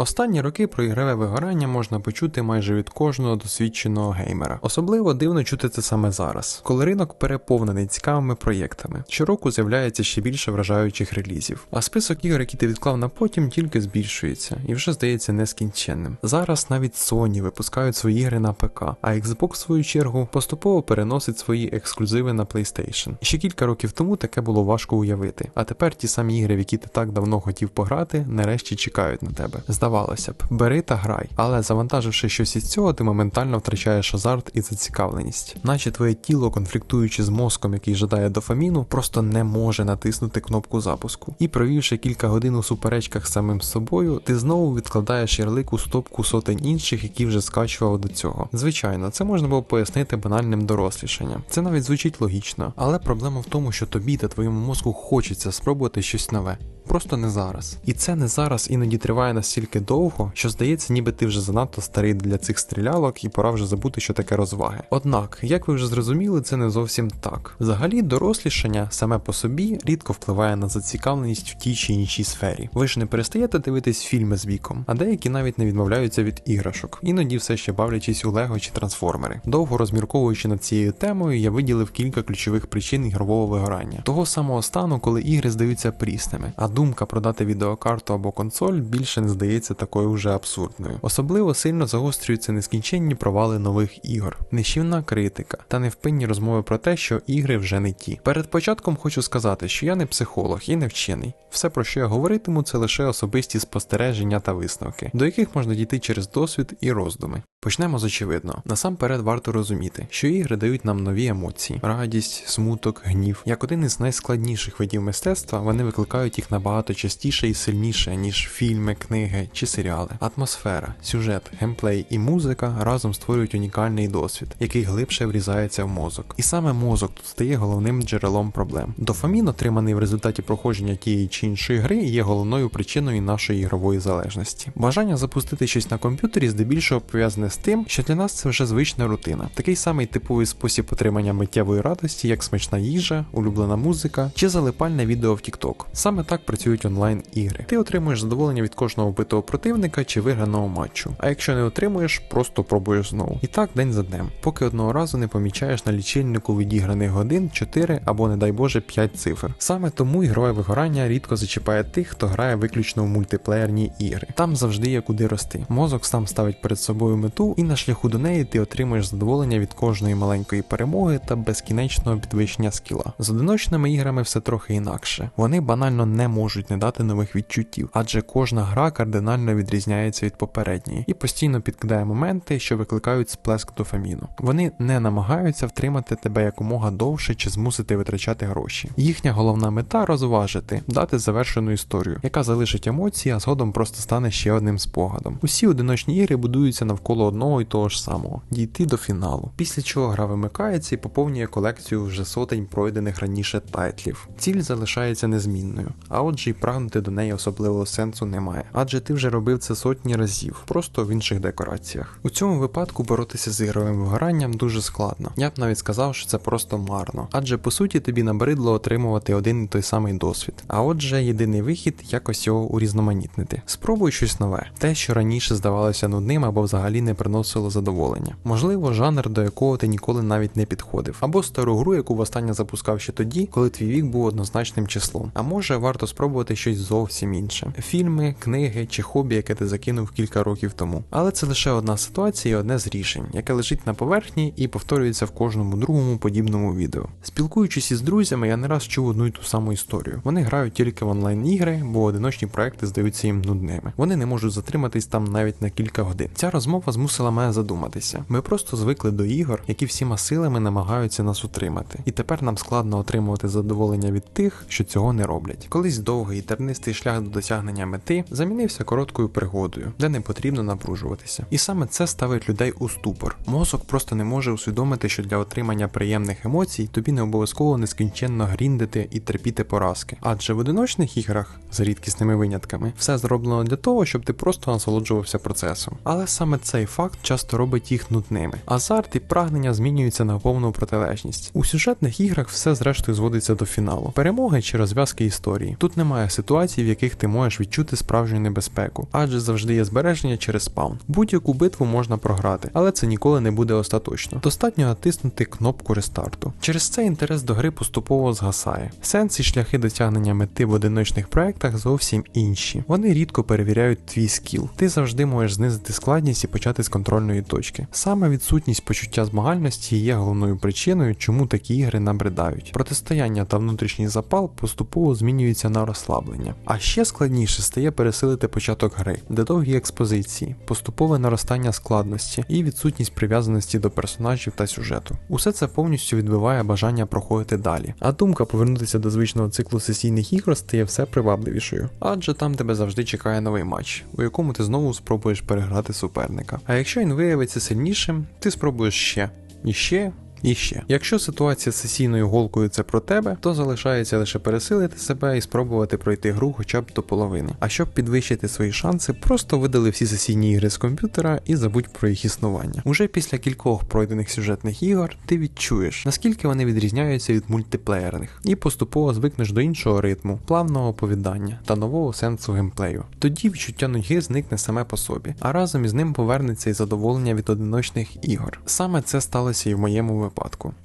Останні роки про ігрове вигорання можна почути майже від кожного досвідченого геймера. Особливо дивно чути це саме зараз, коли ринок переповнений цікавими проєктами. Щороку з'являється ще більше вражаючих релізів. А список ігор, які ти відклав на потім, тільки збільшується і вже здається нескінченним. Зараз навіть Sony випускають свої ігри на ПК, а Xbox, в свою чергу, поступово переносить свої ексклюзиви на PlayStation. Ще кілька років тому таке було важко уявити. А тепер ті самі ігри, в які ти так давно хотів пограти, нарешті чекають на тебе. Здавалося б, бери та грай, але завантаживши щось із цього, ти моментально втрачаєш азарт і зацікавленість, наче твоє тіло, конфліктуючи з мозком, який жадає дофаміну, просто не може натиснути кнопку запуску. І провівши кілька годин у суперечках з самим собою, ти знову відкладаєш ярлик у стопку сотень інших, які вже скачував до цього. Звичайно, це можна було пояснити банальним дорослішанням. Це навіть звучить логічно, але проблема в тому, що тобі та твоєму мозку хочеться спробувати щось нове. Просто не зараз. І це не зараз іноді триває настільки довго, що здається, ніби ти вже занадто старий для цих стрілялок і пора вже забути, що таке розваги. Однак, як ви вже зрозуміли, це не зовсім так. Взагалі, дорослішання саме по собі рідко впливає на зацікавленість в тій чи іншій сфері. Ви ж не перестаєте дивитись фільми з віком, а деякі навіть не відмовляються від іграшок, іноді все ще бавлячись у Лего чи трансформери. Довго розмірковуючи над цією темою, я виділив кілька ключових причин ігрового вигорання, того самого стану, коли ігри здаються прісними, а думка продати відеокарту або консоль більше не здається такою вже абсурдною. Особливо сильно загострюються нескінченні провали нових ігор, нищівна критика та невпинні розмови про те, що ігри вже не ті. Перед початком хочу сказати, що я не психолог і не вчений. Все, про що я говоритиму, це лише особисті спостереження та висновки, до яких можна дійти через досвід і роздуми. Почнемо з очевидно. Насамперед варто розуміти, що ігри дають нам нові емоції: радість, смуток, гнів. Як один із найскладніших видів мистецтва, вони викликають їх набагато частіше і сильніше, ніж фільми, книги чи серіали. Атмосфера, сюжет, геймплей і музика разом створюють унікальний досвід, який глибше врізається в мозок. І саме мозок тут стає головним джерелом проблем. Дофамін, отриманий в результаті проходження тієї чи іншої гри, є головною причиною нашої ігрової залежності. Бажання запустити щось на комп'ютері здебільшого пов'язане з тим, що для нас це вже звична рутина, такий самий типовий спосіб отримання миттєвої радості, як смачна їжа, улюблена музика чи залипальне відео в TikTok. Саме так працюють онлайн-ігри. Ти отримуєш задоволення від кожного вбитого противника чи виграного матчу. А якщо не отримуєш, просто пробуєш знову. І так день за днем, поки одного разу не помічаєш на лічильнику відіграних годин 4 або, не дай Боже, 5 цифр. Саме тому ігрове вигорання рідко зачіпає тих, хто грає виключно в мультиплеєрні ігри. Там завжди є куди рости. Мозок сам ставить перед собою мету, і на шляху до неї ти отримуєш задоволення від кожної маленької перемоги та безкінечного підвищення скіла. З одиночними іграми все трохи інакше. Вони банально не можуть не дати нових відчуттів, адже кожна гра кардинально відрізняється від попередньої і постійно підкидає моменти, що викликають сплеск дофаміну. Вони не намагаються втримати тебе якомога довше чи змусити витрачати гроші. Їхня головна мета розважити, дати завершену історію, яка залишить емоції, а згодом просто стане ще одним спогадом. Усі одиночні ігри будуються навколо одного і того ж самого дійти до фіналу. Після чого гра вимикається і поповнює колекцію вже сотень пройдених раніше тайтлів. Ціль залишається незмінною, а отже, й прагнути до неї особливого сенсу немає, адже ти вже робив це сотні разів, просто в інших декораціях. У цьому випадку боротися з ігровим вигоранням дуже складно. Я б навіть сказав, що це просто марно, адже по суті тобі набридло отримувати один і той самий досвід. А отже, єдиний вихід якось його урізноманітнити. Спробуй щось нове, те, що раніше здавалося нудним або взагалі не приносило задоволення. Можливо, жанр, до якого ти ніколи навіть не підходив, або стару гру, яку востаннє запускав ще тоді, коли твій вік був однозначним числом. А може варто спробувати щось зовсім інше: фільми, книги чи хобі, яке ти закинув кілька років тому. Але це лише одна ситуація і одне з рішень, яке лежить на поверхні і повторюється в кожному другому подібному відео. Спілкуючись із друзями, я не раз чув одну й ту саму історію. Вони грають тільки в онлайн-ігри, бо одиночні проекти здаються їм нудними. Вони не можуть затриматись там навіть на кілька годин. Ця розмова змусила мене задуматися. Ми просто звикли до ігор, які всіма силами намагаються нас утримати. І тепер нам складно отримувати задоволення від тих, що цього не роблять. Колись довгий і тернистий шлях до досягнення мети замінився короткою пригодою, де не потрібно напружуватися. І саме це ставить людей у ступор. Мозок просто не може усвідомити, що для отримання приємних емоцій тобі не обов'язково нескінченно гріндити і терпіти поразки. Адже в одиночних іграх з рідкісними винятками все зроблено для того, щоб ти просто насолоджувався процесом. Але саме цей факт факт часто робить їх нудними. Азарт і прагнення змінюються на повну протилежність. У сюжетних іграх все зрештою зводиться до фіналу, перемоги чи розв'язки історії. Тут немає ситуацій, в яких ти можеш відчути справжню небезпеку, адже завжди є збереження через спаун. Будь-яку битву можна програти, але це ніколи не буде остаточно. Достатньо натиснути кнопку рестарту. Через це інтерес до гри поступово згасає. Сенс і шляхи досягнення мети в одиночних проектах зовсім інші. Вони рідко перевіряють твій скіл. Ти завжди можеш знизити складність і почати з контрольної точки. Саме відсутність почуття змагальності є головною причиною, чому такі ігри набридають. Протистояння та внутрішній запал поступово змінюються на розслаблення. А ще складніше стає пересилити початок гри, де довгі експозиції, поступове наростання складності і відсутність прив'язаності до персонажів та сюжету. Усе це повністю відбиває бажання проходити далі. А думка повернутися до звичного циклу сесійних ігор стає все привабливішою, адже там тебе завжди чекає новий матч, у якому ти знову спробуєш переграти суперника. А якщо він виявиться сильнішим, ти спробуєш ще і ще. І ще, якщо ситуація з сесійною голкою це про тебе, то залишається лише пересилити себе і спробувати пройти гру хоча б до половини. А щоб підвищити свої шанси, просто видали всі сесійні ігри з комп'ютера і забудь про їх існування. Уже після кількох пройдених сюжетних ігор ти відчуєш, наскільки вони відрізняються від мультиплеєрних, і поступово звикнеш до іншого ритму, плавного оповідання та нового сенсу геймплею. Тоді відчуття нудьги зникне саме по собі, а разом із ним повернеться і задоволення від одиночних ігор. Саме це сталося і в моєму.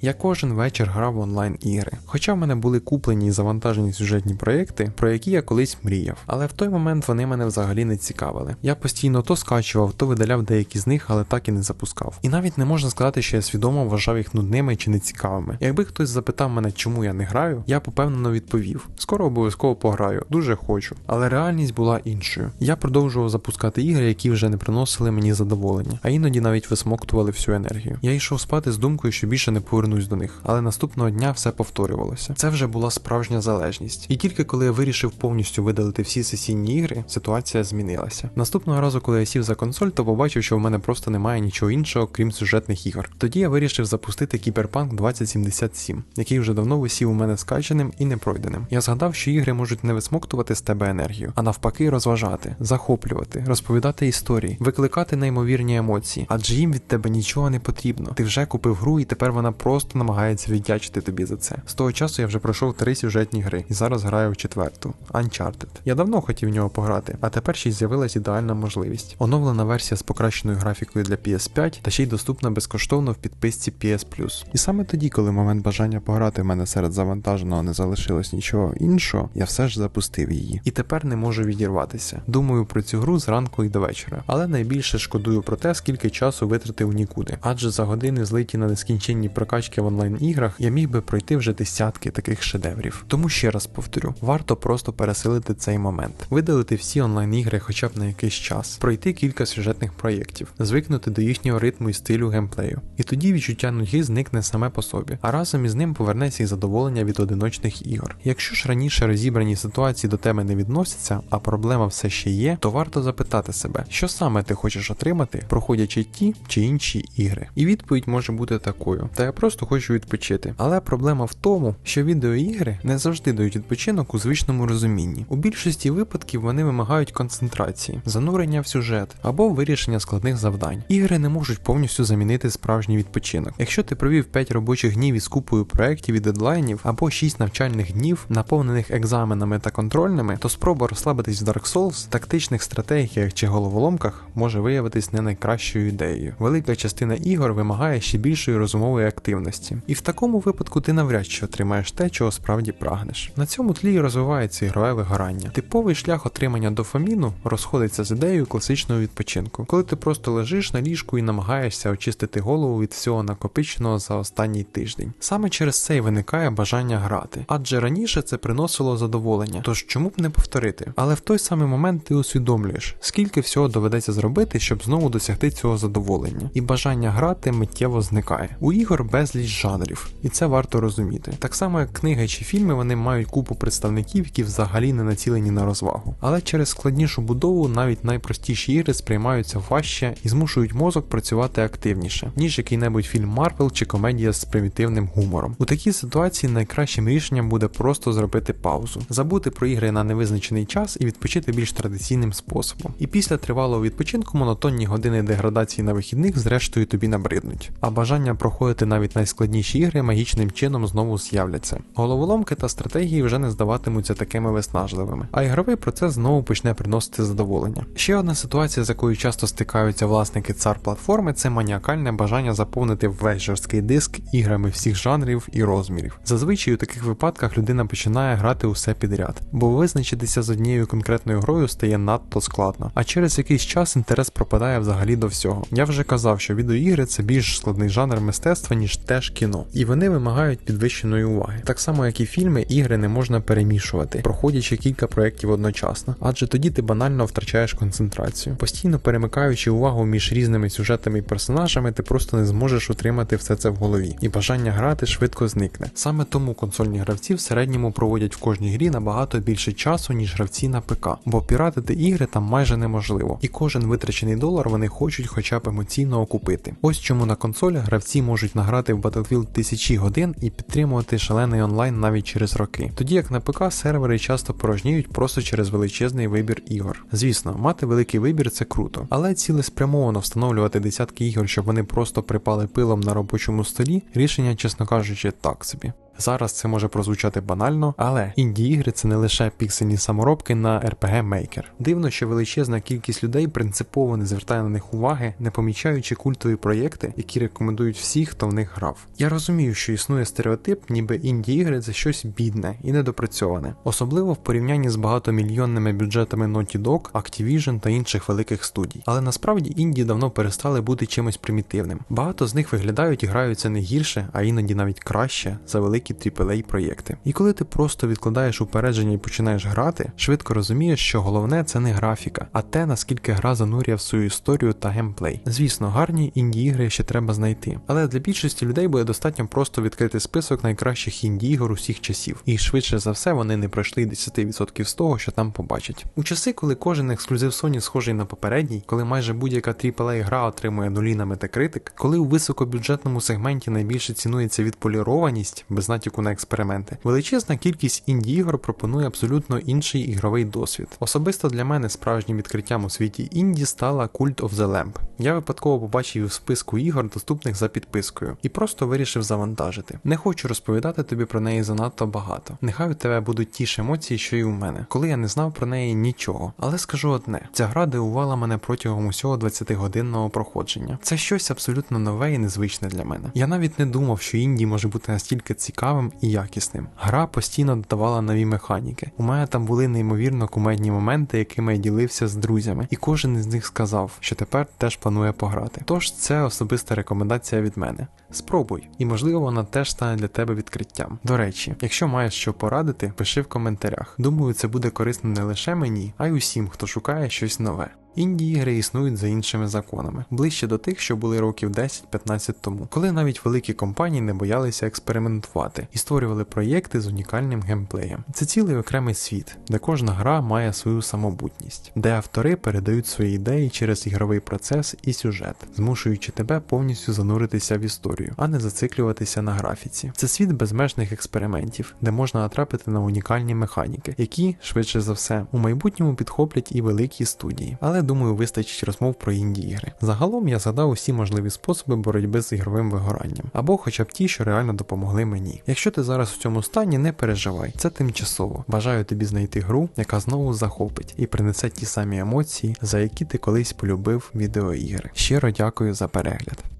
Я кожен вечір грав в онлайн ігри, хоча в мене були куплені і завантажені сюжетні проєкти, про які я колись мріяв, але в той момент вони мене взагалі не цікавили. Я постійно то скачував, то видаляв деякі з них, але так і не запускав. І навіть не можна сказати, що я свідомо вважав їх нудними чи нецікавими. Якби хтось запитав мене, чому я не граю, я б упевнено відповів: скоро обов'язково пограю, дуже хочу. Але реальність була іншою. Я продовжував запускати ігри, які вже не приносили мені задоволення, а іноді навіть висмоктували всю енергію. Я йшов спати з думкою, що більше не повернусь до них, але наступного дня все повторювалося. Це вже була справжня залежність. І тільки коли я вирішив повністю видалити всі сесійні ігри, ситуація змінилася. Наступного разу, коли я сів за консоль, то побачив, що в мене просто немає нічого іншого, крім сюжетних ігор. Тоді я вирішив запустити Кіберпанк 2077, який вже давно висів у мене скачаним і непройденим. Я згадав, що ігри можуть не висмоктувати з тебе енергію, а навпаки, розважати, захоплювати, розповідати історії, викликати неймовірні емоції, адже їм від тебе нічого не потрібно. Ти вже купив гру, і тепер вона просто намагається віддячити тобі за це. З того часу я вже пройшов три сюжетні гри і зараз граю в четверту Uncharted. Я давно хотів в нього пограти, а тепер ще й з'явилась ідеальна можливість. Оновлена версія з покращеною графікою для PS5 та ще й доступна безкоштовно в підписці PS Plus. І саме тоді, коли момент бажання пограти в мене серед завантаженого не залишилось нічого іншого, я все ж запустив її. І тепер не можу відірватися. Думаю про цю гру зранку і до вечора. Але найбільше шкодую про те, скільки часу витратив нікуди. Адже за години злиті на нескінченні прокачки в онлайн-іграх я міг би пройти вже десятки таких шедеврів. Тому ще раз повторю: варто просто пересилити цей момент, видалити всі онлайн-ігри хоча б на якийсь час, пройти кілька сюжетних проєктів, звикнути до їхнього ритму і стилю геймплею. І тоді відчуття нудьги зникне саме по собі, а разом із ним повернеться і задоволення від одиночних ігор. Якщо ж раніше розібрані ситуації до теми не відносяться, а проблема все ще є, то варто запитати себе, що саме ти хочеш отримати, проходячи ті чи інші ігри. І відповідь може бути такою: та я просто хочу відпочити. Але проблема в тому, що відеоігри не завжди дають відпочинок у звичному розумінні. У більшості випадків вони вимагають концентрації, занурення в сюжет або вирішення складних завдань. Ігри не можуть повністю замінити справжній відпочинок. Якщо ти провів 5 робочих днів із купою проєктів і дедлайнів, або 6 навчальних днів, наповнених екзаменами та контрольними, то спроба розслабитись в Dark Souls, тактичних стратегіях чи головоломках може виявитись не найкращою ідеєю. Велика частина ігор вимагає ще більшої розумової активності, і в такому випадку ти навряд чи отримаєш те, чого справді прагнеш. На цьому тлі розвивається ігрове вигорання. Типовий шлях отримання дофаміну розходиться з ідеєю класичного відпочинку, коли ти просто лежиш на ліжку і намагаєшся очистити голову від всього накопиченого за останній тиждень. Саме через це й виникає бажання грати, адже раніше це приносило задоволення, тож чому б не повторити? Але в той самий момент ти усвідомлюєш, скільки всього доведеться зробити, щоб знову досягти цього задоволення, і бажання грати миттєво зникає. У ігор безліч жанрів, і це варто розуміти. Так само, як книги чи фільми, вони мають купу представників, які взагалі не націлені на розвагу. Але через складнішу будову навіть найпростіші ігри сприймаються важче і змушують мозок працювати активніше, ніж який-небудь фільм Марвел чи комедія з примітивним гумором. У такій ситуації найкращим рішенням буде просто зробити паузу, забути про ігри на невизначений час і відпочити більш традиційним способом. І після тривалого відпочинку монотонні години деградації на вихідних зрештою тобі набриднуть. А бажання проходити навіть найскладніші ігри магічним чином знову з'являться. Головоломки та стратегії вже не здаватимуться такими виснажливими, а ігровий процес знову почне приносити задоволення. Ще одна ситуація, з якою часто стикаються власники цар платформи, це маніакальне бажання заповнити весь жорсткий диск іграми всіх жанрів і розмірів. Зазвичай у таких випадках людина починає грати усе підряд, бо визначитися з однією конкретною грою стає надто складно, а через якийсь час інтерес пропадає взагалі до всього. Я вже казав, що відеоігри це більш складний жанр мистецтва, ніж теж кіно, і вони вимагають підвищеної уваги. Так само, як і фільми, ігри не можна перемішувати, проходячи кілька проєктів одночасно, адже тоді ти банально втрачаєш концентрацію. Постійно перемикаючи увагу між різними сюжетами і персонажами, ти просто не зможеш утримати все це в голові, і бажання грати швидко зникне. Саме тому консольні гравці в середньому проводять в кожній грі набагато більше часу, ніж гравці на ПК, бо піратити ігри там майже неможливо, і кожен витрачений долар вони хочуть хоча б емоційно окупити. Ось чому на консолях гравці можуть награти в Battlefield тисячі годин і підтримувати шалений онлайн навіть через роки. Тоді як на ПК сервери часто порожніють просто через величезний вибір ігор. Звісно, мати великий вибір це круто, але цілеспрямовано встановлювати десятки ігор, щоб вони просто припали пилом на робочому столі, рішення, чесно кажучи, так собі. Зараз це може прозвучати банально, але інді-ігри це не лише піксельні саморобки на RPG Maker. Дивно, що величезна кількість людей принципово не звертає на них уваги, не помічаючи культові проєкти, які рекомендують всі, хто в них грав. Я розумію, що існує стереотип, ніби інді-ігри це щось бідне і недопрацьоване, особливо в порівнянні з багатомільйонними бюджетами Naughty Dog, Activision та інших великих студій. Але насправді інді давно перестали бути чимось примітивним. Багато з них виглядають і граються не гірше, а іноді навіть краще за великі великі AAA проєкти. І коли ти просто відкладаєш упередження і починаєш грати, швидко розумієш, що головне це не графіка, а те, наскільки гра занурює в свою історію та геймплей. Звісно, гарні інді-ігри ще треба знайти, але для більшості людей буде достатньо просто відкрити список найкращих інді-ігор усіх часів, і швидше за все вони не пройшли 10% з того, що там побачать. У часи, коли кожен ексклюзив Sony схожий на попередній, коли майже будь-яка AAA гра отримує нулі на метакритик, коли у високобюджетному сегменті найбільше цінується відполірованість, без натяку на експерименти. Величезна кількість інді-ігор пропонує абсолютно інший ігровий досвід. Особисто для мене справжнім відкриттям у світі інді стала Cult of the Lamp. Я випадково побачив в списку ігор, доступних за підпискою, і просто вирішив завантажити. Не хочу розповідати тобі про неї занадто багато. Нехай у тебе будуть ті ж емоції, що й у мене, коли я не знав про неї нічого. Але скажу одне: ця гра дивувала мене протягом усього 20-годинного проходження. Це щось абсолютно нове і незвичне для мене. Я навіть не думав, що інді може бути настільки цікавим цікавим і якісним. Гра постійно додавала нові механіки. У мене там були неймовірно кумедні моменти, якими я ділився з друзями, і кожен із них сказав, що тепер теж планує пограти. Тож це особиста рекомендація від мене. Спробуй, і можливо вона теж стане для тебе відкриттям. До речі, якщо маєш що порадити, пиши в коментарях. Думаю, це буде корисно не лише мені, а й усім, хто шукає щось нове. Інді ігри існують за іншими законами, ближче до тих, що були років 10-15 тому, коли навіть великі компанії не боялися експериментувати і створювали проєкти з унікальним геймплеєм. Це цілий окремий світ, де кожна гра має свою самобутність, де автори передають свої ідеї через ігровий процес і сюжет, змушуючи тебе повністю зануритися в історію, а не зациклюватися на графіці. Це світ безмежних експериментів, де можна натрапити на унікальні механіки, які, швидше за все, у майбутньому підхоплять і великі студії. Але думаю, вистачить розмов про інді ігри. Загалом я згадав усі можливі способи боротьби з ігровим вигоранням, або хоча б ті, що реально допомогли мені. Якщо ти зараз в цьому стані, не переживай, це тимчасово. Бажаю тобі знайти гру, яка знову захопить і принесе ті самі емоції, за які ти колись полюбив відеоігри. Щиро дякую за перегляд.